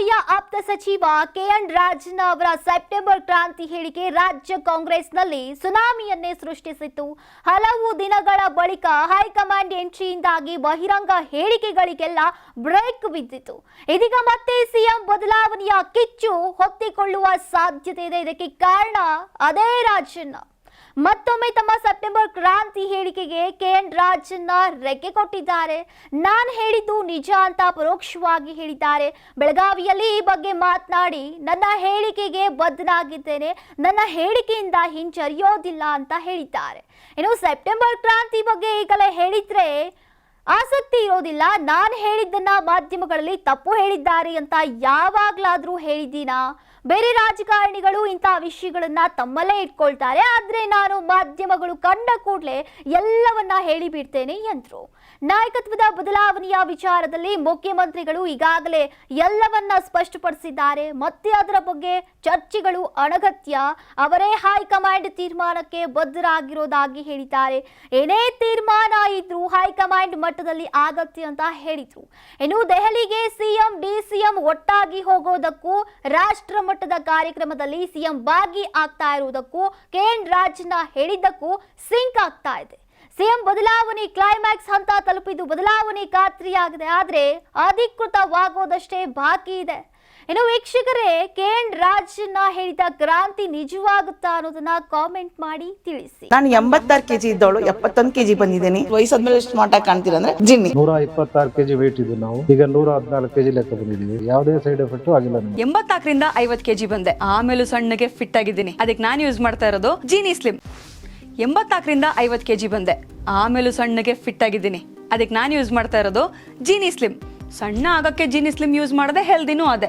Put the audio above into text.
ಸಿದ್ದರಾಮಯ್ಯ ಆಪ್ತ ಸಚಿವ ಕೆಎನ್ ರಾಜನ್ ಅವರ ಸೆಪ್ಟೆಂಬರ್ ಕ್ರಾಂತಿ ಹೇಳಿಕೆ ರಾಜ್ಯ ಕಾಂಗ್ರೆಸ್ನಲ್ಲಿ ಸುನಾಮಿಯನ್ನೇ ಸೃಷ್ಟಿಸಿತ್ತು. ಹಲವು ದಿನಗಳ ಬಳಿಕ ಹೈಕಮಾಂಡ್ ಎಂಟ್ರಿಯಿಂದಾಗಿ ಬಹಿರಂಗ ಹೇಳಿಕೆಗಳಿಗೆಲ್ಲ ಬ್ರೇಕ್ ಬಿದ್ದಿತು ಇದೀಗ ಮತ್ತೆ ಸಿಎಂ ಬದಲಾವಣೆಯ ಕಿಚ್ಚು ಹೊತ್ತಿಕೊಳ್ಳುವ ಸಾಧ್ಯತೆ ಇದೆ. ಇದಕ್ಕೆ ಕಾರಣ ಅದೇ ರಾಜಣ್ಣ ಮತ್ತೊಮ್ಮೆ ತಮ್ಮ ಸೆಪ್ಟೆಂಬರ್ ಕ್ರಾಂತಿ ಹೇಳಿಕೆಗೆ ಕೆಎನ್ ರಾಜನ್ನ ರೆಕ್ಕೆ ಕೊಟ್ಟಿದ್ದಾರೆ. ನಾನು ಹೇಳಿದ್ದು ನಿಜ ಅಂತ ಪರೋಕ್ಷವಾಗಿ ಹೇಳಿದ್ದಾರೆ. ಬೆಳಗಾವಿಯಲ್ಲಿ ಈ ಬಗ್ಗೆ ಮಾತನಾಡಿ, ನನ್ನ ಹೇಳಿಕೆಗೆ ಬದ್ಧನಾಗಿದ್ದೇನೆ. ನನ್ನ ಹೇಳಿಕೆಯಿಂದ ಹಿಂಜರಿಯೋದಿಲ್ಲ ಅಂತ ಹೇಳಿದ್ದಾರೆ. ಇನ್ನು ಸೆಪ್ಟೆಂಬರ್ ಕ್ರಾಂತಿ ಬಗ್ಗೆ ಈಗಲೇ ಹೇಳಿದ್ರೆ ಆಸಕ್ತಿ ಇರೋದಿಲ್ಲ. ನಾನು ಹೇಳಿದ್ದನ್ನ ಮಾಧ್ಯಮಗಳಲ್ಲಿ ತಪ್ಪು ಹೇಳಿದ್ದಾರೆ ಅಂತ ಯಾವಾಗ್ಲಾದ್ರೂ ಹೇಳಿದ್ದೀನಾ? ಬೇರೆ ರಾಜಕಾರಣಿಗಳು ಇಂತಹ ವಿಷಯಗಳನ್ನ ತಮ್ಮಲ್ಲೇ ಇಟ್ಕೊಳ್ತಾರೆ. ಆದ್ರೆ ನಾನು ಮಾಧ್ಯಮಗಳು ಕಂಡ ಕೂಡಲೇ ಎಲ್ಲವನ್ನ ಹೇಳಿಬಿಡ್ತೇನೆ ಎಂದ್ರು. ನಾಯಕತ್ವದ ಬದಲಾವಣೆಯ ವಿಚಾರದಲ್ಲಿ ಮುಖ್ಯಮಂತ್ರಿಗಳು ಈಗಾಗಲೇ ಎಲ್ಲವನ್ನ ಸ್ಪಷ್ಟಪಡಿಸಿದ್ದಾರೆ. ಮತ್ತೆ ಅದರ ಬಗ್ಗೆ ಚರ್ಚೆಗಳು ಅನಗತ್ಯ. ಅವರೇ ಹೈಕಮಾಂಡ್ ತೀರ್ಮಾನಕ್ಕೆ ಬದ್ಧರಾಗಿರೋದಾಗಿ ಹೇಳಿದ್ದಾರೆ. ಏನೇ ತೀರ್ಮಾನ ಇದ್ರೂ ಹೈಕಮಾಂಡ್ ಮಟ್ಟದಲ್ಲಿ ಆಗತ್ತೆ ಅಂತ ಹೇಳಿದ್ರು. ಇನ್ನು ದೆಹಲಿಗೆ ಸಿಎಂ, ಡಿಸಿಎಂ ಒಟ್ಟಾಗಿ ಹೋಗೋದಕ್ಕೂ, ರಾಷ್ಟ್ರ ಮಟ್ಟದ ಕಾರ್ಯಕ್ರಮದಲ್ಲಿ ಸಿಎಂ ಭಾಗಿ ಆಗ್ತಾ ಇರುವುದಕ್ಕೂ ಕೆಎನ್ ರಾಜ್ನ ಹೇಳಿದ್ದಕ್ಕೂ ಸಿಂಕ್ ಆಗ್ತಾ ಇದೆ. ಸಿಎಂ ಬದಲಾವಣೆ ಕ್ಲೈಮ್ಯಾಕ್ಸ್ ಹಂತ ತಲುಪಿದ್ದು ಬದಲಾವಣೆ ಖಾತ್ರಿಯಾಗಿದೆ, ಆದರೆ ಅಧಿಕೃತವಾಗೋದಷ್ಟೇ ಬಾಕಿ ಇದೆ. ಇನ್ನು ವೀಕ್ಷಕರೇ ಕೆಎನ್ ರಾಜನ್ನ ಹೇಳಿದ ಕ್ರಾಂತಿ ನಿಜವಾಗುತ್ತಾ ಅನ್ನೋದನ್ನ ಕಾಮೆಂಟ್ ಮಾಡಿ ತಿಳಿಸಿ. ನಾನು ಎಂಬತ್ತಾರು ಕೆಜಿ ಇದ್ದವಳು ಎಪ್ಪತ್ತೊಂದು ಕೆಜಿ ಬಂದಿದ್ದೀನಿ. ವಯಸ್ಸಾದ್ಮೇಲೆ ಸ್ಮಾರ್ಟ್ ಆಗಿ ಕಾಣ್ತೀರ ಅಂದ್ರೆ ಜಿನ್ನಿ. ನೂರ ಇಪ್ಪತ್ತಾರು ಕೆಜಿ ವೇಟ್ ಇದ್ದು ನಾವು. ಈಗ ನೂರ ಹದಿನಾಲ್ಕು ಕೆಜಿ ಲೆಕ್ಕ ಬಂದಿದ್ದೀವಿ. ಯಾವುದೇ ಸೈಡ್ ಎಫೆಕ್ಟ್ ಆಗಿಲ್ಲ ಎಂಬತ್ತಾಕರಿಂದ ಎಂಬತ್ನಾಲ್ಕರಿಂದ ಐವತ್ ಕೆಜಿ ಬಂದೆ. ಆಮೇಲೂ ಸಣ್ಣಗೆ ಫಿಟ್ ಆಗಿದ್ದೀನಿ. ಅದಕ್ಕೆ ನಾನು ಯೂಸ್ ಮಾಡ್ತಾ ಇರೋದು ಜೀನಿ ಸ್ಲಿಮ್ ಎಂಬತ್ನಾಲ್ಕರಿಂದ ಐವತ್ತು ಕೆಜಿ ಬಂದೆ. ಆಮೇಲೂ ಸಣ್ಣಗೆ ಫಿಟ್ ಆಗಿದ್ದೀನಿ. ಅದಕ್ಕೆ ನಾನು ಯೂಸ್ ಮಾಡ್ತಾ ಇರೋದು ಜೀನಿ ಸ್ಲಿಮ್ ಸಣ್ಣ ಆಗಕ್ಕೆ ಜೀನಿ ಸ್ಲಿಮ್ ಯೂಸ್ ಮಾಡದೆ ಹೆಲ್ದಿನೂ ಅದೇ.